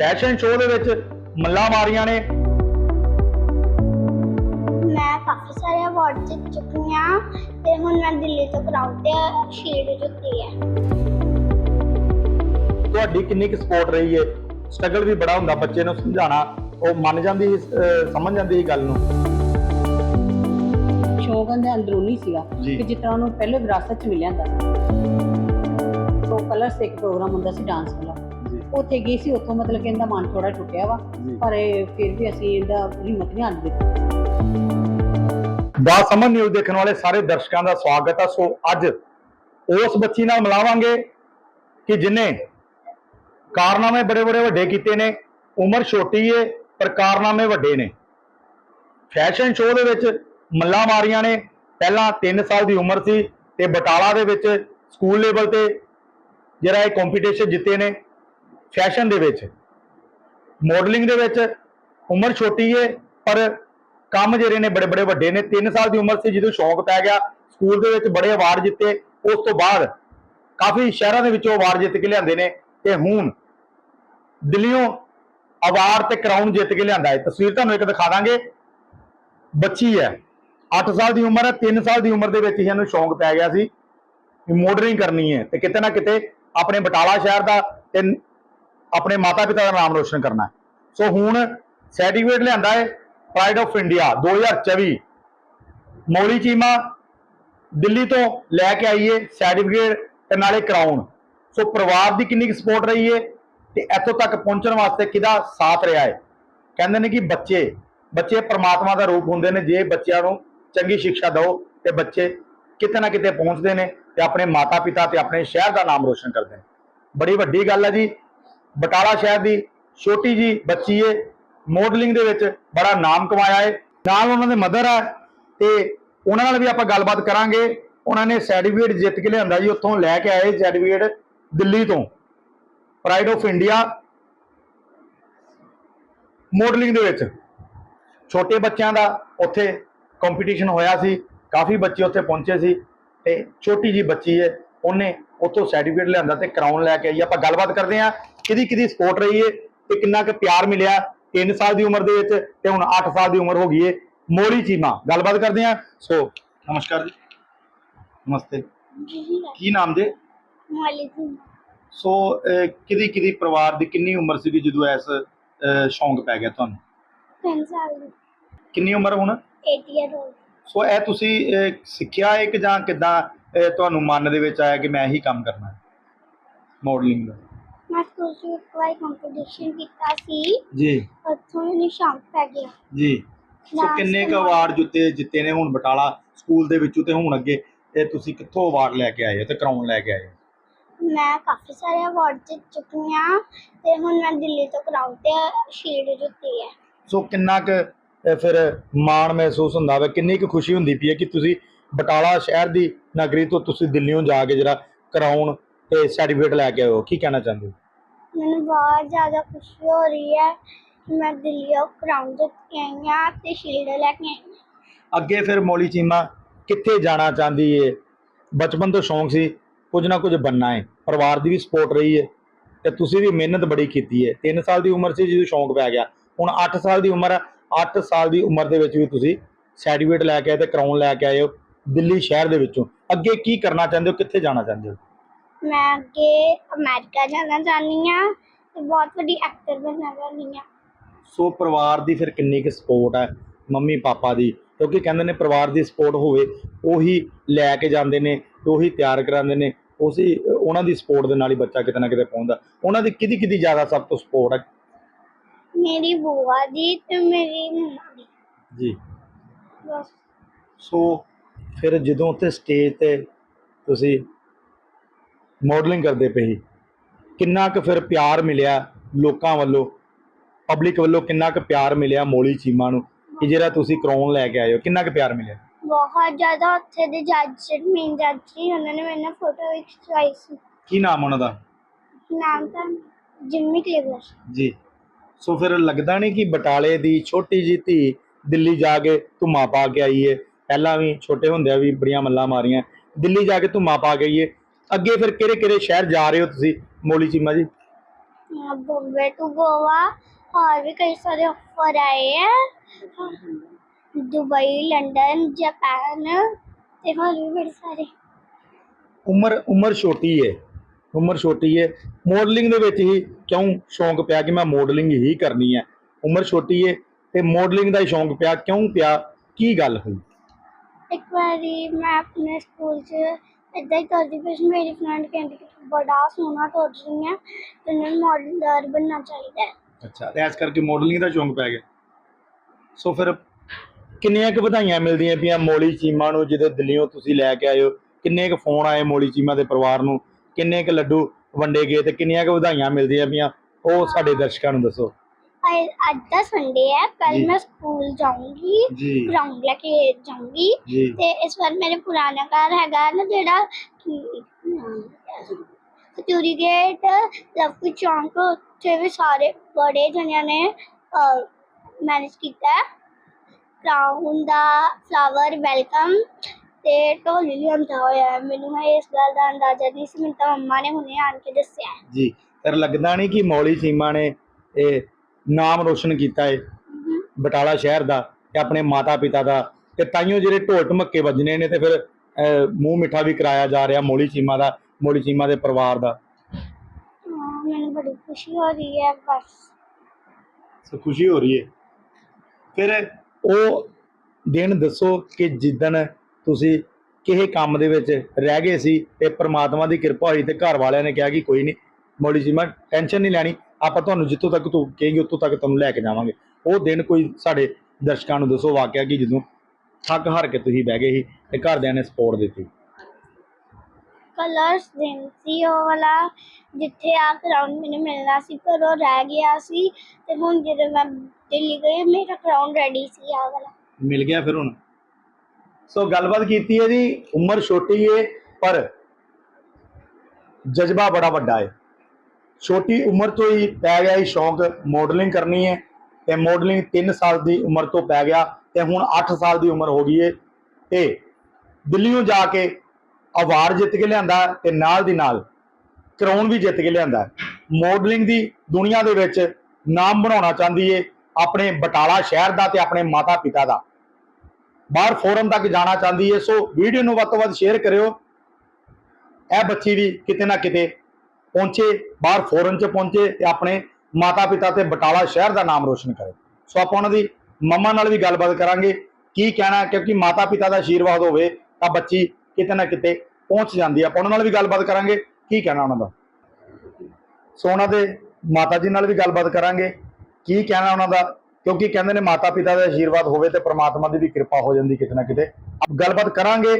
Fashion show ਦੇ ਵਿੱਚ ਮੱਲਾ ਮਾਰੀਆਂ ਨੇ। ਮੈਂ ਕਾਫੀ ਸਾਰੇ ਅਵਾਰਡ ਜਿੱਤ ਚੁੱਕੀ ਹਾਂ ਤੇ ਹੁਣ ਮੈਂ ਦਿੱਲੀ ਤੋਂ ਕਰਾਊਨ ਤੇ ਸ਼ੀਲਡ ਜਿੱਤੀ ਹੈ ਤੁਹਾਡੀ ਕਿੰਨੀ ਕੁ ਸਪੋਰਟ ਰਹੀ ਹੈ ਸਟਰਗਲ ਵੀ ਬੜਾ ਹੁੰਦਾ ਬੱਚੇ ਨੂੰ ਸਮਝਾਉਣਾ। ਉਹ ਮੰਨ ਜਾਂਦੀ ਸੀ, ਸਮਝ ਜਾਂਦੀ ਸੀ ਗੱਲ ਨੂੰ। ਸ਼ੌਕ ਉਹਦੇ ਅੰਦਰੂਨੀ ਸੀਗਾ। ਕਿ ਜਿਸ ਤਰ੍ਹਾਂ ਉਹਨੂੰ ਪਹਿਲੇ ਵਿਰਾਸਤ ਚ ਮਿਲਿਆ ਹੁੰਦਾ। ਉਹ ਕਲਰਸ ਇੱਕ ਪ੍ਰੋਗਰਾਮ ਹੁੰਦਾ ਸੀ ਡਾਂਸ ਵਾਲਾ। ਉੱਥੇ ਗਈ ਸੀ ਉੱਥੋਂ ਮਤਲਬ ਕਿ ਇਹਦਾ ਮਨ ਥੋੜਾ ਟੁੱਟਿਆ ਵਾ। ਪਰ ਇਹ ਫਿਰ ਵੀ ਅਸੀਂ ਇਹਦਾ ਹਿੰਮਤ ਨਹੀਂ ਹਾਰ ਦਿੱਤੀ ਦਾ ਸਮਨ ਨਿਊਜ਼ ਦੇਖਣ ਵਾਲੇ ਸਾਰੇ ਦਰਸ਼ਕਾਂ ਦਾ ਸਵਾਗਤ ਹੈ ਸੋ ਅੱਜ ਉਸ ਬੱਚੀ ਨਾਲ ਮਿਲਾਵਾਂਗੇ ਕਿ ਜਿਨੇ ਕਾਰਨਾਮੇ ਬੜੇ ਬੜੇ ਵੱਡੇ ਕੀਤੇ ਨੇ ਉਮਰ ਛੋਟੀ ਏ ਪਰ ਕਾਰਨਾਮੇ ਵੱਡੇ ਨੇ। ਫੈਸ਼ਨ ਸ਼ੋਅ ਦੇ ਵਿੱਚ ਮੱਲਾ ਮਾਰੀਆਂ ਨੇ। ਪਹਿਲਾਂ 3 ਸਾਲ ਦੀ ਉਮਰ ਸੀ ਤੇ ਬਟਾਲਾ ਦੇ ਵਿੱਚ ਸਕੂਲ ਲੈਵਲ ਤੇ ਜਿਹੜਾ ਇਹ ਕੰਪੀਟੀਸ਼ਨ ਜਿੱਤੇ ਨੇ ਫੈਸ਼ਨ ਦੇ ਵਿੱਚ ਮਾਡਲਿੰਗ ਦੇ ਵਿੱਚ ਉਮਰ ਛੋਟੀ ਏ, ਪਰ ਕੰਮ ਜਿਹੜੇ ਨੇ ਬੜੇ ਬੜੇ ਵੱਡੇ ਨੇ। 3 ਸਾਲ ਦੀ ਉਮਰ ਸੀ ਜਦੋਂ ਸ਼ੌਂਕ ਪੈ ਗਿਆ ਸਕੂਲ ਦੇ ਵਿੱਚ ਬੜੇ ਅਵਾਰਡ ਜਿੱਤੇ, ਉਸ ਤੋਂ ਬਾਅਦ ਕਾਫੀ ਸ਼ਹਿਰਾਂ ਦੇ ਵਿੱਚੋਂ ਅਵਾਰਡ ਜਿੱਤ ਕੇ ਲਿਆਂਦੇ ਨੇ ਤੇ ਹੁਣ ਦਿੱਲੀੋਂ ਅਵਾਰਡ ਤੇ ਕਰਾਊਨ ਜਿੱਤ ਕੇ ਲਿਆਂਦਾ ਹੈ। ਤਸਵੀਰ ਤੁਹਾਨੂੰ ਇੱਕ ਦਿਖਾ ਦਾਂਗੇ। ਬੱਚੀ ਹੈ 8 ਸਾਲ ਦੀ ਉਮਰ ਹੈ 3 ਸਾਲ ਦੀ ਉਮਰ ਦੇ ਵਿੱਚ ਹੀ ਇਹਨੂੰ ਸ਼ੌਂਕ ਪੈ ਗਿਆ ਸੀ। ਕਿ ਕਰਨੀ ਹੈ ਤੇ ਕਿਤੇ ਨਾ ਕਿਤੇ ਆਪਣੇ ਬਟਾਲਾ ਸ਼ਹਿਰ ਦਾ ਤੇ ਆਪਣੇ ਮਾਤਾ ਪਿਤਾ ਦਾ ਨਾਮ ਰੋਸ਼ਨ ਕਰਨਾ ਸੋ ਹੁਣ ਸਰਟੀਫਿਕੇਟ ਲਿਆਂਦਾ ਹੈ pride of India 2024 Mauli Cheema Delhi ਤੋਂ ਲੈ ਕੇ ਆਈਏ ਸਰਟੀਫਿਕੇਟ ਤੇ ਨਾਲੇ ਕਰਾਉਣ ਸੋ ਪਰਿਵਾਰ ਦੀ ਕਿੰਨੀ ਸਪੋਰਟ ਰਹੀ ਹੈ ਤੇ ਇੱਥੋਂ ਤੱਕ ਪਹੁੰਚਣ ਵਾਸਤੇ ਕਿਹਦਾ ਸਾਥ ਰਿਹਾ ਹੈ ਕਹਿੰਦੇ ਨੇ ਕਿ ਬੱਚੇ ਬੱਚੇ ਪ੍ਰਮਾਤਮਾ ਦਾ ਰੂਪ ਹੁੰਦੇ ਨੇ, ਜੇ ਬੱਚਿਆਂ ਨੂੰ ਚੰਗੀ ਸਿੱਖਿਆ ਦਿਓ ਤੇ ਬੱਚੇ ਕਿਤੇ ਨਾ ਕਿਤੇ ਪਹੁੰਚਦੇ ਨੇ ਤੇ ਆਪਣੇ ਮਾਤਾ ਪਿਤਾ ਤੇ ਆਪਣੇ ਸ਼ਹਿਰ ਦਾ ਨਾਮ ਰੋਸ਼ਨ ਕਰਦੇ ਨੇ। ਬੜੀ ਵੱਡੀ ਗੱਲ ਹੈ ਜੀ ਬਟਾਲਾ ਸ਼ਹਿਰ ਦੀ ਛੋਟੀ ਜੀ ਬੱਚੀ ਏ ਮਾਡਲਿੰਗ ਦੇ ਵਿੱਚ ਬੜਾ ਨਾਮ ਕਮਾਇਆ ਏ। ਨਾਲ ਉਹਨਾਂ ਦੇ ਮਦਰ ਆ, ਤੇ ਉਹਨਾਂ ਨਾਲ ਵੀ ਆਪਾਂ ਗੱਲਬਾਤ ਕਰਾਂਗੇ। ਉਹਨਾਂ ਨੇ ਸਰਟੀਫਿਕੇਟ ਜਿੱਤ ਕੇ ਲਿਆਂਦਾ ਜੀ, ਉੱਥੋਂ ਲੈ ਕੇ ਆਏ ਸਰਟੀਫਿਕੇਟ ਦਿੱਲੀ ਤੋਂ। ਪ੍ਰਾਈਡ ਆਫ ਇੰਡੀਆ ਮਾਡਲਿੰਗ ਦੇ ਵਿੱਚ। ਛੋਟੇ ਬੱਚਿਆਂ ਦਾ ਉੱਥੇ ਕੰਪੀਟੀਸ਼ਨ ਹੋਇਆ ਸੀ, ਕਾਫੀ ਬੱਚੇ ਉੱਥੇ ਪਹੁੰਚੇ ਸੀ, ਤੇ ਛੋਟੀ ਜੀ ਬੱਚੀ ਹੈ ਉਹਨੇ ਉੱਥੋਂ ਸਰਟੀਫਿਕੇਟ ਲਿਆਂਦਾ ਤੇ ਕਰਾਊਨ ਲੈ ਕੇ ਆਈ। ਆਪਾਂ ਗੱਲਬਾਤ ਕਰਦੇ ਹਾਂ ਕਿਹਦੀ ਕਿਹਦੀ ਸਪੋਰਟ ਰਹੀ ਹੈ ਤੇ ਕਿੰਨਾ ਕੁ ਪਿਆਰ ਮਿਲਿਆ 3 ਸਾਲ ਦੀ ਉਮਰ ਦੇ ਵਿੱਚ ਤੇ ਹੁਣ 8 ਸਾਲ ਦੀ ਉਮਰ ਹੋ ਗਈ ਹੈ ਮੋਲੀ ਚੀਮਾ ਗੱਲਬਾਤ ਕਰਦੇ ਹਾਂ। ਸੋ ਨਮਸਕਾਰ ਜੀ। ਨਮਸਤੇ। ਕੀ ਨਾਮ ਦੇ? ਮਾਲਿਕ ਸੋ ਕਿਹਦੀ ਕਿਹਦੀ ਪਰਿਵਾਰ ਦੀ ਕਿੰਨੀ ਉਮਰ ਸੀਗੀ ਜਦੋਂ ਅਹ, ਸ਼ੌਂਕ ਪੈ ਗਿਆ ਤੁਹਾਨੂੰ? 10 ਸਾਲ ਦੀ। ਕਿੰਨੀ ਉਮਰ ਹੁਣ? 8 ਇਅਰ old ਸੋ ਇਹ ਤੁਸੀਂ ਸਿੱਖਿਆ ਹੈ ਕਿ ਜਾਂ ਕਿਦਾਂ ਤੁਹਾਨੂੰ ਮਨ ਦੇ ਵਿੱਚ ਆਇਆ ਕਿ ਮੈਂ ਇਹੀ ਕੰਮ ਕਰਨਾ ਹੈ। ਮਾਡਲਿੰਗ ਦਾ। ਮੈਂ ਸਕੂਲ ਚ ਇੱਕ ਵਾਰ ਕੰਪੀਟੀਸ਼ਨ ਕੀਤਾ ਸੀ। ਜੀ। ਉੱਥੋਂ ਮੈਨੂੰ ਸ਼ੌਂਕ ਪੈ ਗਿਆ। ਜੀ। ਸੋ Dance ਕਿੰਨੇ ਕ ਅਵਾਰਡ ਜਿੱਤੇ ਜਿੱਤੇ ਨੇ ਹੁਣ ਬਟਾਲਾ ਸਕੂਲ ਦੇ ਵਿੱਚੋਂ ਤੇ ਹੁਣ ਅੱਗੇ? ਤੇ ਤੁਸੀਂ ਕਿੱਥੋਂ ਅਵਾਰਡ ਲੈ ਕੇ ਆਏ ਹੋ ਤੇ ਕਰਾਉਣ ਲੈ ਕੇ ਆਏ ਹੋ? ਮੈਂ ਕਾਫੀ ਸਾਰੇ ਅਵਾਰਡ ਜਿੱਤ ਚੁੱਕੀ ਹਾਂ ਤੇ ਹੁਣ ਮੈਂ ਦਿੱਲੀ ਤੋਂ ਕਰਾਊਨ ਤੇ ਸ਼ੀਲਡ ਜਿੱਤੀ ਹੈ। ਸੋ ਕਿੰਨਾ ਕੁ ਫਿਰ ਮਾਣ ਮਹਿਸੂਸ ਹੁੰਦਾ ਵਾ ਕਿੰਨੀ ਕੁ ਖੁਸ਼ੀ ਹੁੰਦੀ ਪਈ ਹੈ ਕਿ ਤੁਸੀਂ ਬਟਾਲਾ ਸ਼ਹਿਰ ਦੀ ਨਗਰੀ ਤੋਂ ਤੁਸੀਂ ਦਿੱਲੀੋਂ ਜਾ ਕੇ ਜਿਹੜਾ ਕਰਾਉਣ ਤੇ ਸਰਟੀਫਿਕੇਟ ਲੈ ਕੇ ਹੋ ਕੀ ਕਹਿਣਾ ਚਾਹੁੰਦੇ ਹੋ? ਮੈਨੂੰ ਬਹੁਤ ਜ਼ਿਆਦਾ ਖੁਸ਼ੀ ਹੋ ਰਹੀ ਹੈ ਕਿ ਮੈਂ ਦਿੱਲੀੋਂ ਕਰਾਊਨ ਜਿੱਤ ਕੇ ਆਈ ਹਾਂ ਤੇ ਸ਼ੀਲਡ ਲੈ ਕੇ ਆਈ ਹਾਂ। ਅੱਗੇ ਫਿਰ ਮੌਲੀ ਚੀਮਾ ਕਿੱਥੇ ਜਾਣਾ ਚਾਹੁੰਦੀ ਏ? ਬਚਪਨ ਤੋਂ ਸ਼ੌਂਕ ਸੀ ਕੁਝ ਨਾ ਕੁਝ ਬੰਨਾ ਹੈ ਪਰਿਵਾਰ ਦੀ ਵੀ ਸਪੋਰਟ ਰਹੀ ਹੈ ਤੇ ਤੁਸੀਂ ਵੀ ਮਿਹਨਤ ਬੜੀ ਕੀਤੀ ਹੈ 3 ਸਾਲ ਦੀ ਉਮਰ ਸੀ ਜਦੋਂ ਸ਼ੌਂਕ ਪੈ ਗਿਆ। ਹੁਣ 8 ਸਾਲ ਦੀ ਉਮਰ ਹੈ 8 ਸਾਲ ਦੀ ਉਮਰ ਦੇ ਵਿੱਚ ਵੀ ਤੁਸੀਂ ਸਰਟੀਫਿਕੇਟ ਲੈ ਕੇ ਆਏ ਤੇ ਕਰਾਉਣ ਲੈ ਕੇ ਆਏ ਹੋ। ਦਿੱਲੀ ਸ਼ਹਿਰ ਦੇ ਵਿੱਚੋਂ। ਅੱਗੇ ਕੀ ਕਰਨਾ ਚਾਹੁੰਦੇ ਹੋ? ਕਿੱਥੇ ਜਾਣਾ ਚਾਹੁੰਦੇ ਹੋ? ਮੈਂ ਅੱਗੇ ਅਮਰੀਕਾ ਜਾਣਾ ਚਾਹੁੰਦੀ ਹਾਂ ਤੇ ਬਹੁਤ ਵੱਡੀ ਐਕਟਰ ਬਣਨਾ ਚਾਹੁੰਦੀ ਹਾਂ। ਸੋ ਪਰਿਵਾਰ ਦੀ ਫਿਰ ਕਿੰਨੀ ਕੁ ਸਪੋਰਟ ਹੈ ਮੰਮੀ ਪਾਪਾ ਦੀ? ਕਿਉਂਕਿ ਕਹਿੰਦੇ ਨੇ ਪਰਿਵਾਰ ਦੀ ਸਪੋਰਟ ਹੋਵੇ ਉਹੀ ਲੈ ਕੇ ਜਾਂਦੇ ਨੇ ਉਹੀ ਤਿਆਰ ਕਰਾਉਂਦੇ ਨੇ ਉਸੇ ਉਹਨਾਂ ਦੀ ਸਪੋਰਟ ਦੇ ਨਾਲ ਹੀ ਬੱਚਾ ਕਿਤੇ ਨਾ ਕਿਤੇ ਪਹੁੰਚਦਾ। ਉਹਨਾਂ ਦੀ ਕਿਹਦੀ ਕਿਹਦੀ ਜ਼ਿਆਦਾ ਸਭ ਤੋਂ ਸਪੋਰਟ ਹੈ? ਮੇਰੀ ਬੂਆ ਦੀ ਤੇ ਮੇਰੀ ਮੰਮਾ ਦੀ ਜੀ। ਬਸ। ਸੋ ਫਿਰ ਜਦੋਂ ਉੱਥੇ ਸਟੇਜ ਤੇ ਤੁਸੀਂ ਮਾਡਲਿੰਗ ਕਰਦੇ ਪਏ ਕਿੰਨਾ ਕੁ ਫਿਰ ਪਿਆਰ ਮਿਲਿਆ ਲੋਕਾਂ ਵੱਲੋਂ? ਪਬਲਿਕ ਵੱਲੋਂ ਕਿੰਨਾ ਕੁ ਪਿਆਰ ਮਿਲਿਆ ਮੋਲੀ ਚੀਮਾ ਨੂੰ? ਕਿ ਜਿਹੜਾ ਤੁਸੀਂ ਕਰਾਉਣ ਲੈ ਕੇ ਆਏ ਹੋ ਕਿੰਨਾ ਕੁ ਪਿਆਰ ਮਿਲਿਆ? ਬਹੁਤ ਜ਼ਿਆਦਾ ਉੱਥੇ ਦੇ ਜੱਜ ਮੇਨ ਜੱਜ ਉਹਨਾਂ ਨੇ ਮੇਰੇ ਨਾਲ ਫੋਟੋ ਖਿਚਵਾਈ ਸੀ। ਕੀ ਨਾਮ ਉਹਨਾਂ ਦਾ? ਨਾਮ ਤਾਂ ਜਿੰਮੀ ਕਲੇਵਰ ਜੀ। ਸੋ ਫਿਰ ਲੱਗਦਾ ਨਹੀਂ ਕਿ ਬਟਾਲੇ ਦੀ ਛੋਟੀ ਜੀ ਧੀ ਦਿੱਲੀ ਜਾ ਕੇ ਧੁੰਮਾ ਪਾ ਕੇ ਆਈ ਏ? ਪਹਿਲਾਂ ਵੀ ਛੋਟੇ ਹੁੰਦਿਆਂ ਵੀ ਬੜੀਆਂ ਮੱਲਾਂ ਮਾਰੀਆਂ ਦਿੱਲੀ ਜਾ ਕੇ ਧੁੰਮਾ ਪਾ ਕੇ ਆਈ ਏ ਅੱਗੇ ਫਿਰ ਕਿਹੜੇ ਕਿਹੜੇ ਸ਼ਹਿਰ ਜਾ ਰਹੇ ਹੋ ਤੁਸੀਂ ਮੋਲੀ ਚੀਮਾ ਜੀ बॉम्बे टू गोवा और भी कई सारे ऑफर आए हैं दुबई लंदन जापान ਤੇ ਹੋਰ ਵੀ ਬੜੇ ਸਾਰੇ ਉਮਰ ਉਮਰ ਛੋਟੀ ਹੈ ਉਮਰ ਛੋਟੀ ਹੈ ਮਾਡਲਿੰਗ ਦੇ ਵਿੱਚ ਹੀ ਕਿਉਂ ਸ਼ੌਂਕ ਪਿਆ ਕਿ ਮੈਂ ਮਾਡਲਿੰਗ ਹੀ ਕਰਨੀ ਹੈ ਉਮਰ ਛੋਟੀ ਹੈ ਤੇ ਮਾਡਲਿੰਗ ਦਾ ਹੀ ਸ਼ੌਂਕ ਪਿਆ ਕਿਉਂ ਪਿਆ ਕੀ ਗੱਲ ਹੋਈ ਇੱਕ ਵਾਰੀ ਮੈਂ ਆਪਣੇ ਸਕੂਲ 'ਚ ਏਦਾਂ ਹੀ ਕਰਦੀ ਪਈ ਸੀ, ਮੇਰੀ ਫਰੈਂਡ ਕਹਿੰਦੀ ਕਿ ਤੂੰ ਬੜਾ ਸੋਹਣਾ ਤੁਰ ਰਹੀ ਹੈ ਤੈਨੂੰ ਮਾਡਲਰ ਬਣਨਾ ਚਾਹੀਦਾ ਹੈ। ਅੱਛਾ, ਤੇ ਇਸ ਕਰਕੇ ਮਾਡਲਿੰਗ ਦਾ ਸ਼ੌਂਕ ਪੈ ਗਿਆ। ਸੋ ਫਿਰ ਕਿੰਨੀਆਂ ਕੁ ਵਧਾਈਆਂ ਮਿਲਦੀਆਂ ਪਈਆਂ ਮੋਲੀ ਚੀਮਾ ਨੂੰ ਜਦੋਂ ਦਿੱਲੀੋਂ ਤੁਸੀਂ ਲੈ ਕੇ ਆਏ ਕਿੰਨੇ ਕੁ ਫੋਨ ਆਏ ਮੋਲੀ ਚੀਮਾ ਦੇ ਪਰਿਵਾਰ ਨੂੰ? ਕਿੰਨੇ ਕੁ ਲੱਡੂ ਵੰਡੇ ਗਏ ਤੇ ਕਿੰਨੀਆਂ ਕੁ ਵਧਾਈਆਂ ਮਿਲਦੀਆਂ ਪਈਆਂ? ਉਹ ਸਾਡੇ ਦਰਸ਼ਕਾਂ ਨੂੰ ਦੱਸੋ। ਅੱਜ ਦਾ ਸੰਡੇ ਹੈ। ਕੱਲ ਮੈਂ ਸਕੂਲ ਜਾਊਂਗੀ ਗਰਾਊਂਡ ਲੈ ਕੇ ਜਾਊਂਗੀ ਤੇ ਇਸ ਵਾਰ ਮੇਰੇ ਪੁਰਾਣਾ ਘਰ ਹੈਗਾ ਨਾ ਜਿਹੜਾ ਕਚੂਰੀ ਗੇਟ ਲਵਕੀ ਚੌਂਕ ਉੱਥੇ ਵੀ ਸਾਰੇ ਬੜੇ ਜਣਿਆਂ ਨੇ ਮੈਨੇਜ ਕੀਤਾ ਕਰਾਊਨ ਦਾ ਫਲਾਵਰ ਵੈਲਕਮ ਤੇ ਢੋਲੀ ਲਿਆਂਦਾ ਹੋਇਆ। ਮੈਨੂੰ ਹੈ ਇਸ ਗੱਲ ਦਾ ਅੰਦਾਜ਼ਾ ਨਹੀਂ ਸੀ ਮੈਨੂੰ ਤਾਂ ਮੰਮਾ ਨੇ ਹੁਣੇ ਆਣ ਕੇ ਦੱਸਿਆ। ਜੀ ਫਿਰ ਲੱਗਦਾ ਨਹੀਂ ਕਿ ਮੌਲੀ ਚੀਮਾ ਨੇ ਇਹ ਨਾਮ ਰੋਸ਼ਨ ਕੀਤਾ ਹੈ ਬਟਾਲਾ ਸ਼ਹਿਰ ਦਾ ਤੇ ਆਪਣੇ ਮਾਤਾ ਪਿਤਾ ਦਾ ਤੇ ਤਾਈਓ ਜਿਹੜੇ ਢੋਲ ਢਮੱਕੇ ਵੱਜਣੇ ਨੇ ਤੇ ਫਿਰ ਮੂੰਹ ਮਿੱਠਾ ਵੀ ਕਰਾਇਆ ਜਾ ਰਿਹਾ ਮੌਲੀ ਚੀਮਾ ਦਾ ਮੌਲੀ ਚੀਮਾ ਦੇ ਪਰਿਵਾਰ ਦਾ। ਮੈਨੂੰ ਬੜੀ ਖੁਸ਼ੀ ਹੋ ਰਹੀ ਹੈ ਬਸ। ਸੋ ਖੁਸ਼ੀ ਹੋ ਰਹੀ ਹੈ ਫਿਰ ਉਹ ਦਿਨ ਦੱਸੋ ਕਿ ਜਿੱਦਣ ਤੁਸੀਂ ਕਿਸੇ ਕੰਮ ਦੇ ਵਿੱਚ ਰਹਿ ਗਏ ਸੀ ਤੇ ਪ੍ਰਮਾਤਮਾ ਦੀ ਕਿਰਪਾ ਹੋਈ ਤੇ ਘਰ ਵਾਲਿਆਂ ਨੇ ਕਿਹਾ ਕਿ ਕੋਈ ਨਹੀਂ ਮੌਲੀ ਜੀ ਮੈਂ ਟੈਨਸ਼ਨ ਨਹੀਂ ਲੈਣੀ। ਆਪਾਂ ਤੁਹਾਨੂੰ ਜਿੱਥੋਂ ਤੱਕ ਤੂੰ ਕਹੇਂਗੇ ਉੱਥੋਂ ਤੱਕ ਤੁਹਾਨੂੰ ਲੈ ਕੇ ਜਾਵਾਂਗੇ। ਉਹ ਦਿਨ ਕੋਈ ਸਾਡੇ ਦਰਸ਼ਕਾਂ ਨੂੰ ਦੱਸੋ ਵਾਕਿਆ ਕਿ ਜਦੋਂ ਥੱਕ ਹਾਰ ਕੇ ਤੁਸੀਂ ਬਹਿ ਗਏ ਸੀ ਤੇ ਘਰਦਿਆਂ ਨੇ ਸਪੋਰਟ ਦਿੱਤੀ। ਕਲਰਸ ਦਿਨ ਸੀ ਉਹ ਵਾਲਾ ਜਿੱਥੇ ਆ ਕਰਾਊਨ ਮੈਨੂੰ ਮਿਲਣਾ ਸੀ ਪਰ ਉਹ ਰਹਿ ਗਿਆ ਸੀ ਤੇ ਹੁਣ ਜਦੋਂ ਮੈਂ ਦਿੱਲੀ ਗਈ ਮੇਰਾ ਕਰਾਊਨ ਰੈਡੀ ਸੀ ਆ ਵਾਲਾ। ਮਿਲ ਗਿਆ ਫਿਰ ਹੁਣ? ਸੋ ਗੱਲਬਾਤ ਕੀਤੀ ਹੈ ਜੀ ਉਮਰ ਛੋਟੀ ਹੈ ਪਰ ਜਜ਼ਬਾ ਬੜਾ ਵੱਡਾ ਹੈ ਛੋਟੀ ਉਮਰ ਤੋਂ ਹੀ ਪੈ ਗਿਆ ਇਹ ਸ਼ੌਂਕ ਮਾਡਲਿੰਗ ਕਰਨੀ ਹੈ ਤੇ ਮਾਡਲਿੰਗ 3 ਸਾਲ ਦੀ ਉਮਰ ਤੋਂ ਪੈ ਗਿਆ ਤੇ ਹੁਣ 8 ਸਾਲ ਦੀ ਉਮਰ ਹੋ ਗਈ ਹੈ ਤੇ ਦਿੱਲੀੋਂ ਜਾ ਕੇ ਅਵਾਰਡ ਜਿੱਤ ਕੇ ਲਿਆਂਦਾ ਤੇ ਨਾਲ ਦੀ ਨਾਲ ਕਰਾਉਨ ਵੀ ਜਿੱਤ ਕੇ ਲਿਆਂਦਾ। ਮਾਡਲਿੰਗ ਦੀ ਦੁਨੀਆ ਦੇ ਵਿੱਚ ਨਾਮ ਬਣਾਉਣਾ ਚਾਹੁੰਦੀ ਏ ਆਪਣੇ ਬਟਾਲਾ ਸ਼ਹਿਰ ਦਾ ਤੇ ਆਪਣੇ ਮਾਤਾ ਪਿਤਾ ਦਾ। ਬਾਹਰ ਫੋਰਮ ਤੱਕ ਜਾਣਾ ਚਾਹੁੰਦੀ ਏ, ਸੋ ਵੀਡੀਓ ਨੂੰ ਵੱਧ ਤੋਂ ਵੱਧ ਸ਼ੇਅਰ ਕਰਿਓ। ਇਹ ਬੱਚੀ ਵੀ ਕਿਤੇ ਨਾ ਕਿਤੇ ਪਹੁੰਚੇ, ਬਾਹਰ ਫੋਰਨ 'ਚ ਪਹੁੰਚੇ ਤੇ ਆਪਣੇ ਮਾਤਾ ਪਿਤਾ ਤੇ ਬਟਾਲਾ ਸ਼ਹਿਰ ਦਾ ਨਾਮ ਰੋਸ਼ਨ ਕਰੇ। ਸੋ ਆਪਾਂ ਉਹਨਾਂ ਦੀ ਮੰਮਾ ਨਾਲ ਵੀ ਗੱਲਬਾਤ ਕਰਾਂਗੇ, ਕੀ ਕਹਿਣਾ, ਕਿਉਂਕਿ ਮਾਤਾ ਪਿਤਾ ਦਾ ਆਸ਼ੀਰਵਾਦ ਹੋਵੇ ਤਾਂ ਬੱਚੀ ਕਿਤੇ ਨਾ ਕਿਤੇ ਪਹੁੰਚ ਜਾਂਦੀ ਹੈ ਆਪਾਂ ਉਹਨਾਂ ਨਾਲ ਵੀ ਗੱਲਬਾਤ ਕਰਾਂਗੇ, ਕੀ ਕਹਿਣਾ ਉਹਨਾਂ ਦਾ? ਸੋ ਉਹਨਾਂ ਦੇ ਮਾਤਾ ਜੀ ਨਾਲ ਵੀ ਗੱਲਬਾਤ ਕਰਾਂਗੇ, ਕੀ ਕਹਿਣਾ ਉਹਨਾਂ ਦਾ? ਕਿਉਂਕਿ ਕਹਿੰਦੇ ਨੇ ਮਾਤਾ ਪਿਤਾ ਦਾ ਆਸ਼ੀਰਵਾਦ ਹੋਵੇ ਤੇ ਪ੍ਰਮਾਤਮਾ ਦੀ ਵੀ ਕਿਰਪਾ ਹੋ ਜਾਂਦੀ ਕਿਤੇ ਨਾ ਕਿਤੇ। ਗੱਲਬਾਤ ਕਰਾਂਗੇ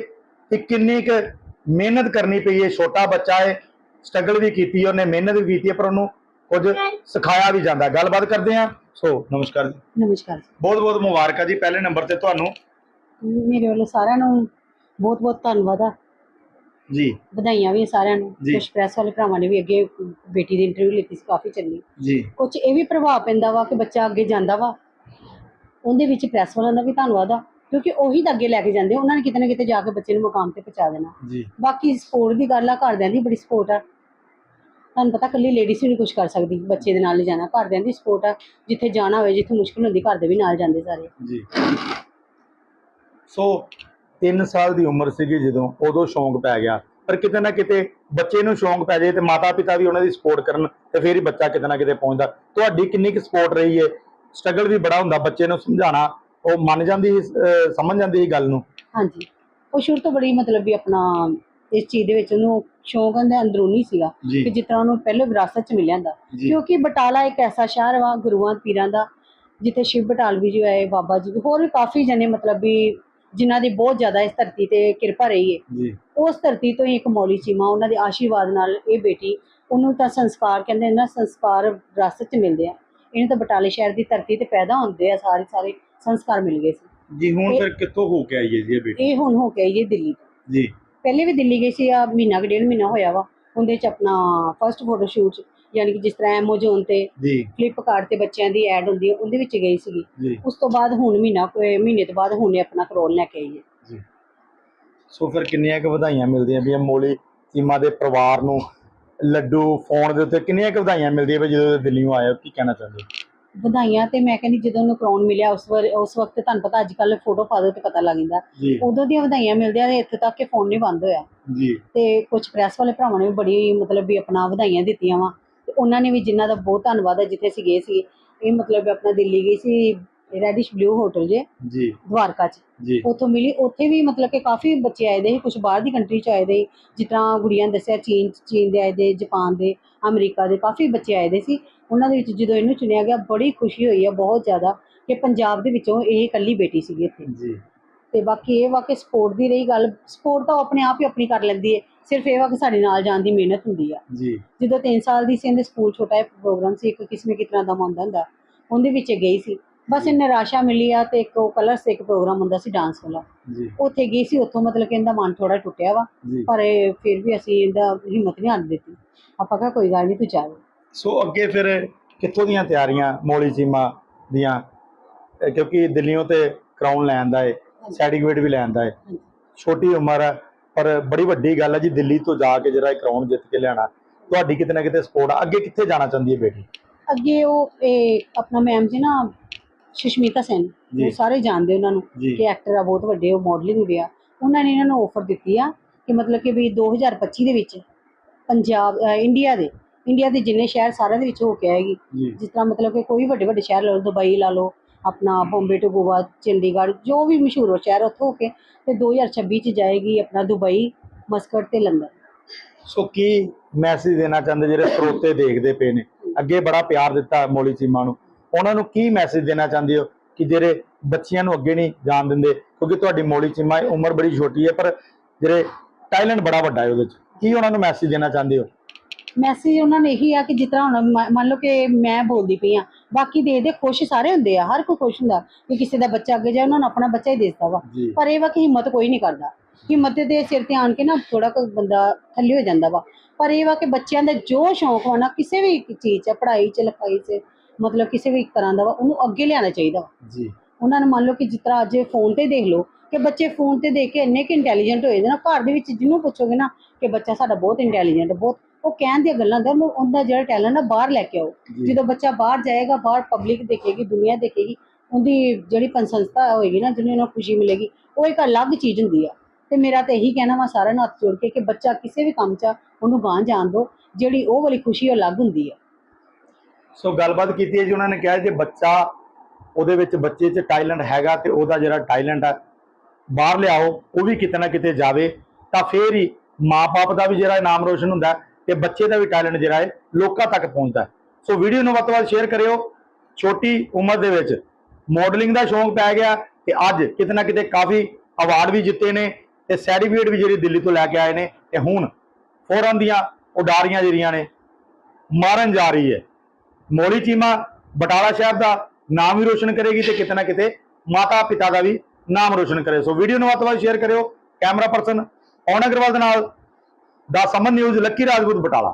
ਕਿ ਕਿੰਨੀ ਕੁ ਮਿਹਨਤ ਕਰਨੀ ਪਈ ਹੈ ਛੋਟਾ ਬੱਚਾ ਹੈ ਸਟਰਗਲ ਵੀ ਕੀਤੀ ਉਹਨੇ ਮਿਹਨਤ ਵੀ ਕੀਤੀ ਹੈ ਪਰ ਉਹਨੂੰ ਕੁਝ ਸਿਖਾਇਆ ਵੀ ਜਾਂਦਾ। ਗੱਲਬਾਤ ਕਰਦੇ ਹਾਂ। ਸੋ ਨਮਸਕਾਰ ਜੀ। ਨਮਸਕਾਰ। ਬਹੁਤ ਬਹੁਤ ਮੁਬਾਰਕਾਂ ਜੀ। ਪਹਿਲੇ ਨੰਬਰ ਤੇ ਤੁਹਾਨੂੰ। ਮੇਰੇ ਵੱਲੋਂ ਸਾਰਿਆਂ ਨੂੰ ਬਹੁਤ ਬਹੁਤ ਧੰਨਵਾਦ ਆ। ਜੀ। ਵਧਾਈਆਂ ਵੀ ਸਾਰਿਆਂ ਨੂੰ। ਕੁਝ ਪ੍ਰੈਸ ਵਾਲੇ ਭਰਾਵਾਂ ਨੇ ਵੀ ਅੱਗੇ ਬੇਟੀ ਦੀ ਇੰਟਰਵਿਊ ਲਿੱਤੀ ਸੀ ਕਾਫੀ ਚੱਲੀ ਜੀ। ਕੁਝ ਇਹ ਵੀ ਪ੍ਰਭਾਵ ਪੈਂਦਾ ਵਾ ਕਿ ਬੱਚਾ ਅੱਗੇ ਜਾਂਦਾ ਵਾ। ਉਹਦੇ ਵਿੱਚ ਪ੍ਰੈਸ ਵਾਲਿਆਂ ਦਾ ਵੀ ਧੰਨਵਾਦ ਆ। ਕਿਉਂਕਿ ਉਹੀ ਤਾਂ ਅੱਗੇ ਲੈ ਕੇ ਜਾਂਦੇ ਉਹਨਾਂ ਨੇ ਕਿਤੇ ਨਾ ਕਿਤੇ ਜਾ ਕੇ ਬੱਚੇ ਨੂੰ ਮੁਕਾਮ ਤੇ ਪਹੁੰਚਾ ਦੇਣਾ। ਜੀ। ਬਾਕੀ ਸਪੋਰਟ ਦੀ ਗੱਲ ਆ ਘਰਦਿਆਂ ਦੀ ਬੜੀ ਸਪੋਰਟ ਆ। ਤੁਹਾਨੂੰ ਪਤਾ ਕੱਲੀ ਲੇਡੀਜ਼ ਨਹੀਂ ਕੁਝ ਕਰ ਸਕਦੀ ਬੱਚੇ ਦੇ ਨਾਲ ਲੈ ਜਾਣਾ। ਘਰਦਿਆਂ ਦੀ ਸਪੋਰਟ ਆ ਜਿੱਥੇ ਜਾਣਾ ਹੋਵੇ ਜਿੱਥੇ ਮੁਸ਼ਕਿਲ ਹੁੰਦੀ ਘਰ ਦੇ ਵੀ ਨਾਲ ਜਾਂਦੇ ਸਾਰੇ। ਜੀ। ਸੋ 3 ਸਾਲ ਦੀ ਉਮਰ ਸੀਗੀ ਜਦੋਂ ਉਦੋਂ ਸ਼ੌਂਕ ਪੈ ਗਿਆ। ਪਰ ਕਿਤੇ ਨਾ ਕਿਤੇ ਬੱਚੇ ਨੂੰ ਸ਼ੌਂਕ ਪੈ ਜਾਏ ਤੇ ਮਾਤਾ ਪਿਤਾ ਵੀ ਉਹਨਾਂ ਦੀ ਸਪੋਰਟ ਕਰਨ ਤੇ ਫਿਰ ਹੀ ਬੱਚਾ ਕਿਤੇ ਨਾ ਕਿਤੇ ਪਹੁੰਚਦਾ। ਤੁਹਾਡੀ ਕਿੰਨੀ ਕੁ ਸਪੋਰਟ ਰਹੀ ਹੈ ਸਟਰਗਲ ਵੀ ਬੜਾ ਹੁੰਦਾ ਬੱਚੇ ਨੂੰ ਸਮਝਾਉਣਾ ਉਹ ਮੰਨ ਜਾਂਦੀ ਅਹ ਸਮਝ ਜਾਂਦੀ ਸੀ ਗੱਲ ਨੂੰ। ਹਾਂਜੀ। ਉਹ ਸ਼ੁਰੂ ਤੋਂ ਬੜੀ ਮਤਲਬ ਵੀ ਆਪਣਾ ਇਸ ਚੀਜ਼ ਦੇ ਵਿੱਚ ਉਹਨੂੰ ਸ਼ੌਂਕ ਉਹਦੇ ਅੰਦਰੂਨੀ ਸੀਗਾ। ਜੀ। ਕਿ ਜਿਸ ਤਰ੍ਹਾਂ ਉਹਨੂੰ ਪਹਿਲੇ ਵਿਰਾਸਤ ਚ ਮਿਲਿਆ ਹੁੰਦਾ। ਜੀ। ਕਿਉਂਕਿ ਬਟਾਲਾ ਇੱਕ ਐਸਾ ਸ਼ਹਿਰ ਵਾ ਗੁਰੂਆਂ ਪੀਰਾਂ ਦਾ ਜਿੱਥੇ ਸ਼ਿਵ ਬਟਾਲਵੀ ਜੀ ਆਏ ਬਾਬਾ ਜੀ ਹੋਰ ਵੀ ਕਾਫੀ ਜਣੇ ਮਤਲਬ ਵੀ ਜਿਨ੍ਹਾਂ ਦੀ ਬਹੁਤ ਜ਼ਿਆਦਾ ਇਸ ਧਰਤੀ ਤੇ ਕਿਰਪਾ ਰਹੀ ਹੈ ਜੀ। ਉਸ ਧਰਤੀ ਤੋਂ ਹੀ ਇੱਕ ਮੌਲੀ ਚੀਮਾ ਉਹਨਾਂ ਦੇ ਆਸ਼ੀਰਵਾਦ ਨਾਲ ਇਹ ਬੇਟੀ ਉਹਨੂੰ ਤਾਂ ਸੰਸਕਾਰ ਕਹਿੰਦੇ ਨੇ ਨਾ ਸੰਸਕਾਰ ਵਿਰਾਸਤ ਚ ਮਿਲਦੇ ਆ। ਇਹਨੂੰ ਤਾਂ ਬਟਾਲੇ ਸ਼ਹਿਰ ਦੀ ਧਰਤੀ ਤੇ ਪੈਦਾ ਹੁੰਦੇ ਆ ਸਾਰੇ ਸਾਰੇ। ਸੰਸਕਾਰ ਮਿਲ ਗਏ ਸੀ। ਜੀ ਹੁਣ ਫਿਰ ਕਿੱਥੋਂ ਹੋ ਕੇ ਆਈ ਹੈ ਜੀ ਇਹ ਬੇਟੀ? ਇਹ ਹੁਣ ਹੋ ਕੇ ਆਈ ਹੈ ਦਿੱਲੀ ਤੋਂ। ਜੀ। ਪਹਿਲੇ ਵੀ ਦਿੱਲੀ ਗਈ ਸੀ ਆ ਮਹੀਨਾ ਕੁ ਡੇਢ ਮਹੀਨਾ ਹੋਇਆ ਵਾ। ਉਹਦੇ ਚ ਆਪਣਾ ਫਰਸਟ ਫੋਟੋ ਸ਼ੂਟ ਯਾਨੀ ਕਿ ਜਿਸ ਤਰ੍ਹਾਂ ਐਮੋਜੋਨ ਤੇ ਜੀ। ਫਲਿੱਪਕਾਰਟ ਤੇ ਬੱਚਿਆਂ ਦੀ ਐਡ ਹੁੰਦੀ ਹੈ ਉਹਦੇ ਵਿੱਚ ਗਈ ਸੀਗੀ। ਜੀ। ਉਸ ਤੋਂ ਬਾਅਦ ਹੁਣ ਮਹੀਨਾ ਕੁ- ਮਹੀਨੇ ਤੋਂ ਬਾਅਦ ਹੁਣ ਇਹ ਆਪਣਾ ਕਰੋਲ ਲੈ ਕੇ ਆਈ ਹੈ। ਜੀ। ਸੋ ਫਿਰ ਕਿੰਨੀਆਂ ਕੁ ਵਧਾਈਆਂ ਮਿਲਦੀਆਂ ਵੀ ਮੋਲੀ ਚੀਮਾ ਦੇ ਪਰਿਵਾਰ ਨੂੰ ਲੱਡੂ ਫੋਨ ਦੇ ਉੱਤੇ ਕਿੰਨੀਆਂ ਕੁ ਵਧਾਈਆਂ ਮਿਲਦੀਆਂ ਵੀ ਜਦੋਂ ਦਿੱਲੀੋਂ ਆਏ ਹੋ? ਕੀ ਕਹਿਣਾ ਚਾਹੁੰਦੇ ਹੋ? ਵਧਾਈਆਂ ਤੇ ਮੈਂ ਕਹਿੰਦੀ ਜਦੋਂ ਉਹਨੂੰ ਕਰਾਉਣ ਮਿਲਿਆ ਉਸ ਵਾਰ ਉਸ ਵਕਤ ਤੁਹਾਨੂੰ ਪਤਾ ਅੱਜ ਕੱਲ ਫੋਟੋ ਪਾ ਤੇ ਪਤਾ ਲੱਗ ਜਾਂਦਾ। ਜੀ। ਉਦੋਂ ਦੀਆਂ ਵਧਾਈਆਂ ਮਿਲਦੀਆਂ ਤੇ ਇੱਥੇ ਤੱਕ ਕਿ ਫੋਨ ਨਹੀਂ ਬੰਦ ਹੋਇਆ। ਜੀ। ਤੇ ਕੁਝ ਪ੍ਰੈਸ ਵਾਲੇ ਭਰਾਵਾਂ ਨੇ ਵੀ ਬੜੀ ਮਤਲਬ ਵੀ ਆਪਣਾ ਵਧਾਈਆਂ ਦਿੱਤੀਆਂ ਵਾ। ਤੇ ਉਹਨਾਂ ਨੇ ਵੀ ਜਿਨ੍ਹਾਂ ਦਾ ਬਹੁਤ ਧੰਨਵਾਦ ਹੈ ਜਿੱਥੇ ਅਸੀਂ ਗਏ ਸੀ ਇਹ ਮਤਲਬ ਆਪਣਾ ਦਿੱਲੀ ਗਈ ਸੀ ਰੈਡਿਸ਼ ਬਲੂ ਹੋਟਲ ਜੇ ਜੀ। ਦਵਾਰਕਾ 'ਚ। ਜੀ। ਉੱਥੋਂ ਮਿਲੀ ਉੱਥੇ ਵੀ ਮਤਲਬ ਕਿ ਕਾਫੀ ਬੱਚੇ ਆਏ ਦੇ ਕੁਝ ਬਾਹਰ ਦੀ ਕੰਟਰੀ 'ਚ ਆਏ ਦੇ ਜਿਸ ਤਰ੍ਹਾਂ ਗੁੜੀਆਂ ਨੇ ਦੱਸਿਆ ਚੀਨ ਚੀਨ ਦੇ ਆਏ ਦੇ ਜਾਪਾਨ ਦੇ ਅਮਰੀਕਾ ਦੇ ਕਾਫੀ ਬੱਚੇ ਆਏ ਦੇ ਸੀ। ਉਹਨਾਂ ਦੇ ਵਿੱਚ ਜਦੋਂ ਇਹਨੂੰ ਚੁਣਿਆ ਗਿਆ ਬੜੀ ਖੁਸ਼ੀ ਹੋਈ ਆ ਬਹੁਤ ਜ਼ਿਆਦਾ ਕਿ ਪੰਜਾਬ ਦੇ ਵਿੱਚੋਂ ਇਹ ਇਕੱਲੀ ਬੇਟੀ ਸੀਗੀ ਇੱਥੇ। ਜੀ। ਤੇ ਬਾਕੀ ਇਹ ਵਾ ਕਿ ਸਪੋਰਟ ਦੀ ਰਹੀ ਗੱਲ ਸਪੋਰਟ ਤਾਂ ਉਹ ਆਪਣੇ ਆਪ ਹੀ ਆਪਣੀ ਕਰ ਲੈਂਦੀ ਹੈ ਸਿਰਫ ਇਹ ਵਾ ਕਿ ਸਾਡੇ ਨਾਲ ਜਾਣ ਦੀ ਮਿਹਨਤ ਹੁੰਦੀ ਆ। ਜੀ। ਜਦੋਂ 3 ਸਾਲ ਦੀ ਸੀ ਇਹਦੇ ਸਕੂਲ ਛੋਟਾ ਜਿਹਾ ਪ੍ਰੋਗਰਾਮ ਸੀ ਇੱਕ ਕਿਸਮੇ ਕਿਤਨਾ ਦਾ ਹੁੰਦਾ ਹੁੰਦਾ ਉਹਦੇ ਵਿੱਚ ਗਈ ਸੀ। ਬਸ ਇਹ ਨਿਰਾਸ਼ਾ ਮਿਲੀ ਆ ਤੇ ਇੱਕ ਉਹ ਕਲਰਸ ਇੱਕ ਪ੍ਰੋਗਰਾਮ ਹੁੰਦਾ ਸੀ ਡਾਂਸ ਵਾਲਾ। ਜੀ। ਉੱਥੇ ਗਈ ਸੀ ਉੱਥੋਂ ਮਤਲਬ ਕਿ ਇਹਦਾ ਮਨ ਥੋੜਾ ਟੁੱਟਿਆ ਵਾ ਜੀ। ਪਰ ਇਹ ਫਿਰ ਵੀ ਅਸੀਂ ਇਹਦਾ ਹਿੰਮਤ ਨਹੀਂ ਹਾਰ ਦਿੱਤੀ। ਆਪਾਂ ਕਿਹਾ ਕੋਈ ਗੱਲ ਨਹੀਂ ਤੂੰ ਚੱਲ ਸੋ ਅੱਗੇ ਫਿਰ ਕਿੱਥੋਂ ਦੀਆਂ ਤਿਆਰੀਆਂ ਮੋਲੀ ਚੀਮਾ ਦੀਆਂ? ਅਹ ਕਿਉਂਕਿ ਦਿੱਲੀੋਂ ਤੇ ਕਰਾਊਨ ਲੈਣ ਦਾ ਹੈ ਸਰਟੀਫਿਕੇਟ ਵੀ ਲੈਣ ਦਾ ਹੈ ਛੋਟੀ ਉਮਰ ਹੈ ਪਰ ਬੜੀ ਵੱਡੀ ਗੱਲ ਹੈ ਜੀ ਦਿੱਲੀ ਤੋਂ ਜਾ ਕੇ ਜਿਹੜਾ ਕਰਾਊਨ ਜਿੱਤ ਕੇ ਲਿਆਣਾ ਤੁਹਾਡੀ ਕਿਤੇ ਨਾ ਕਿਤੇ ਸਪੋਰਟ ਅੱਗੇ ਕਿੱਥੇ ਜਾਣਾ ਚਾਹੁੰਦੀ ਹੈ ਬੇਟੀ? ਅੱਗੇ ਉਹ ਇਹ ਆਪਣਾ ਮੈਮ ਜੀ ਨਾ ਸੁਸ਼ਮਿਤਾ ਸੈਨ ਜੀ। ਉਹ ਸਾਰੇ ਜਾਣਦੇ ਉਹਨਾਂ ਨੂੰ ਜੀ। ਕਿ ਐਕਟਰ ਆ ਬਹੁਤ ਵੱਡੇ ਉਹ ਮਾਡਲਿੰਗ ਵੀ ਆ। ਉਹਨਾਂ ਨੇ ਇਹਨਾਂ ਨੂੰ ਆਫਰ ਦਿੱਤੀ ਆ ਕਿ ਮਤਲਬ ਕਿ ਵੀ 2025 ਦੇ ਵਿੱਚ ਪੰਜਾਬ ਅ, ਇੰਡੀਆ ਦੇ ਇੰਡੀਆ ਦੇ ਜਿੰਨੇ ਸ਼ਹਿਰ ਸਾਰਿਆਂ ਦੇ ਵਿੱਚ ਹੋ ਕੇ ਆਏਗੀ। ਜਿਸ ਤਰ੍ਹਾਂ ਮਤਲਬ ਕਿ ਕੋਈ ਵੱਡੇ ਵੱਡੇ ਸ਼ਹਿਰ ਲਾ ਲਓ ਦੁਬਈ ਲਾ ਲਓ ਆਪਣਾ ਬੰਬੇ ਟੂ ਗੋਆ ਚੰਡੀਗੜ੍ਹ ਜੋ ਵੀ ਮਸ਼ਹੂਰ ਹੋ ਸ਼ਹਿਰ ਉੱਥੋਂ ਹੋ ਕੇ ਤੇ 2026 ਚ ਜਾਏਗੀ ਆਪਣਾ ਦੁਬਈ ਮਸਕਟ ਤੇ ਲੰਡਨ। ਸੋ ਕੀ ਮੈਸੇਜ ਦੇਣਾ ਚਾਹੁੰਦੇ ਜਿਹੜੇ ਸਰੋਤੇ ਦੇਖਦੇ ਪਏ ਨੇ? ਅੱਗੇ ਬੜਾ ਪਿਆਰ ਦਿੱਤਾ ਮੋਲੀ ਚੀਮਾ ਨੂੰ। ਉਹਨਾਂ ਨੂੰ ਕੀ ਮੈਸੇਜ ਦੇਣਾ ਚਾਹੁੰਦੇ ਹੋ ਕਿ ਜਿਹੜੇ ਬੱਚਿਆਂ ਨੂੰ ਅੱਗੇ ਨਹੀਂ ਜਾਣ ਦਿੰਦੇ? ਕਿਉਂਕਿ ਤੁਹਾਡੀ ਮੋਲੀ ਚੀਮਾ ਉਮਰ ਬੜੀ ਛੋਟੀ ਹੈ ਪਰ ਜਿਹੜੇ ਟੈਲੈਂਟ ਬੜਾ ਵੱਡਾ ਹੈ ਉਹਦੇ ਚ। ਕੀ ਉਹਨਾਂ ਨੂੰ ਮੈਸੇਜ ਦੇਣਾ ਚਾਹੁੰਦੇ ਹੋ? ਮੈਸੇਜ ਉਹਨਾਂ ਨੇ ਇਹੀ ਆ ਕਿ ਜਿਸ ਤਰ੍ਹਾਂ ਹੁਣ ਮ- ਮੰਨ ਲਓ ਕਿ ਮੈਂ ਬੋਲਦੀ ਪਈ ਆ ਬਾਕੀ ਦੇ ਦੇ ਖੁਸ਼ ਸਾਰੇ ਹੁੰਦੇ ਆ ਹਰ ਕੋਈ ਖੁਸ਼ ਹੁੰਦਾ ਕਿ ਕਿਸੇ ਦਾ ਬੱਚਾ ਅੱਗੇ ਜਾਏ ਉਹਨਾਂ ਨੂੰ ਆਪਣਾ ਬੱਚਾ ਹੀ ਦੇਸਦਾ ਵਾ। ਜੀ। ਪਰ ਇਹ ਵਾ ਕਿ ਹਿੰਮਤ ਕੋਈ ਨਹੀਂ ਕਰਦਾ। ਹਿੰਮਤ ਦੇ ਸਿਰ ਤੇ ਆਣ ਕੇ ਨਾ ਥੋੜਾ ਕੁ ਬੰਦਾ ਥੱਲੇ ਹੋ ਜਾਂਦਾ ਵਾ। ਪਰ ਇਹ ਵਾ ਕਿ ਬੱਚਿਆਂ ਦਾ ਜੋ ਸ਼ੌਂਕ ਹੋਣਾ ਕਿਸੇ ਵੀ ਚੀਜ਼ 'ਚ ਪੜ੍ਹਾਈ 'ਚ ਲਿਖਾਈ 'ਚ ਮਤਲਬ ਕਿਸੇ ਵੀ ਤਰ੍ਹਾਂ ਦਾ ਵਾ ਉਹਨੂੰ ਅੱਗੇ ਲਿਆਉਣਾ ਚਾਹੀਦਾ ਵਾ। ਜੀ। ਉਹਨਾਂ ਨੂੰ ਮੰਨ ਲਓ ਕਿ ਜਿਸ ਤਰ੍ਹਾਂ ਅੱਜ ਫੋਨ ਤੇ ਦੇਖ ਲਓ ਕਿ ਬੱਚੇ ਫੋਨ ਤੇ ਦੇਖ ਕੇ ਇੰਨੇ ਕਿ ਇੰਟੈਲੀਜੈਂਟ ਹੋਏ ਦੇ ਨਾ ਘਰ ਦੇ ਵਿੱਚ ਜਿਹਨੂੰ ਪੁੱਛੋਗੇ ਨਾ ਕਿ ਬੱਚਾ ਸਾਡਾ ਬਹੁਤ ਇੰਟੈਲੀਜੈਂਟ ਬਹੁਤ ਉਹ ਕਹਿਣ ਦੀਆਂ ਗੱਲਾਂ ਦਾ ਉਹਨੂੰ ਉਹਦਾ ਜਿਹੜਾ ਟੈਲੈਂਟ ਆ ਬਾਹਰ ਲੈ ਕੇ ਆਓ। ਜਦੋਂ ਬੱਚਾ ਬਾਹਰ ਜਾਏਗਾ ਬਾਹਰ ਪਬਲਿਕ ਦੇਖੇਗੀ ਦੁਨੀਆ ਦੇਖੇਗੀ ਉਹਦੀ ਜਿਹੜੀ ਪ੍ਰਸ਼ੰਸਾ ਹੋਏਗੀ ਨਾ ਜਿਹਨੂੰ ਉਹਨੂੰ ਖੁਸ਼ੀ ਮਿਲੇਗੀ ਉਹ ਇੱਕ ਅਲੱਗ ਚੀਜ਼ ਹੁੰਦੀ ਆ। ਤੇ ਮੇਰਾ ਤਾਂ ਇਹੀ ਕਹਿਣਾ ਵਾ ਸਾਰਿਆਂ ਨੂੰ ਹੱਥ ਜੋੜ ਕੇ ਕਿ ਬੱਚਾ ਕਿਸੇ ਵੀ ਕੰਮ 'ਚ ਆ, ਉਹਨੂੰ ਗਾਂਹ ਜਾਣ ਦਿਓ ਜਿਹੜੀ ਉਹ ਵਾਲੀ ਖੁਸ਼ੀ ਉਹ ਅਲੱਗ ਹੁੰਦੀ ਆ। ਸੋ ਗੱਲਬਾਤ ਕੀਤੀ ਹੈ ਜੀ ਉਹਨਾਂ ਨੇ ਕਿਹਾ ਜੇ ਬੱਚਾ ਉਹਦੇ ਵਿੱਚ ਬੱਚੇ 'ਚ ਟੈਲੈਂਟ ਹੈਗਾ ਤੇ ਉਹਦਾ ਜਿਹੜਾ ਟੈਲੈਂਟ ਹੈ ਬਾਹਰ ਲਿਆਓ ਉਹ ਵੀ ਕਿਤੇ ਨਾ ਕਿਤੇ ਜਾਵੇ ਤਾਂ ਫੇਰ ਹੀ ਮਾਪੇ ਦਾ ਵੀ ਜਿਹੜਾ ਨਾਮ ਰੋਸ਼ਨ ਹੁੰਦਾ ਹੈ ਬੱਚੇ ਦਾ ਵੀ ਟੈਲੈਂਟ ਜਿਹੜਾ ਹੈ, ਲੋਕਾਂ ਤੱਕ ਪਹੁੰਚਦਾ ਸੋ ਵੀਡੀਓ ਨੂੰ ਵੱਧ ਤੋਂ ਵੱਧ ਸ਼ੇਅਰ ਕਰਿਓ। ਛੋਟੀ ਉਮਰ ਦੇ ਵਿੱਚ ਮਾਡਲਿੰਗ ਦਾ ਸ਼ੌਂਕ ਪੈ ਗਿਆ ਤੇ ਅੱਜ ਕਿਤੇ ਨਾ ਕਿਤੇ ਕਾਫੀ ਅਵਾਰਡ ਵੀ ਜਿੱਤੇ ਨੇ ਤੇ ਸਰਟੀਫਿਕੇਟ ਵੀ ਜਿਹੜੀ ਦਿੱਲੀ ਤੋਂ ਲੈ ਕੇ ਆਏ ਨੇ ਤੇ ਹੁਣ ਫੋਰਨ ਦੀਆਂ ਉਡਾਰੀਆਂ ਜਿਹੜੀਆਂ ਨੇ, ਮਾਰਨ ਜਾ ਰਹੀ ਹੈ। ਮੋਲੀ ਚੀਮਾ ਬਟਾਲਾ ਸ਼ਹਿਰ ਦਾ ਨਾਮ ਵੀ ਰੋਸ਼ਨ ਕਰੇਗੀ ਤੇ ਕਿਤੇ ਨਾ ਕਿਤੇ ਮਾਤਾ ਪਿਤਾ ਦਾ ਵੀ ਨਾਮ ਰੋਸ਼ਨ ਕਰੇ। ਸੋ ਵੀਡੀਓ ਨੂੰ ਵੱਧ ਤੋਂ ਵੱਧ ਸ਼ੇਅਰ ਕਰਿਓ। ਕੈਮਰਾ ਪਰਸਨ ਔਨ ਅਗਰਵਾਲ ਦੇ ਨਾਲ ਦਾ ਸਮਨ ਨਿਊਜ਼ ਲੱਕੀ ਰਾਜਪੂਤ ਬਟਾਲਾ।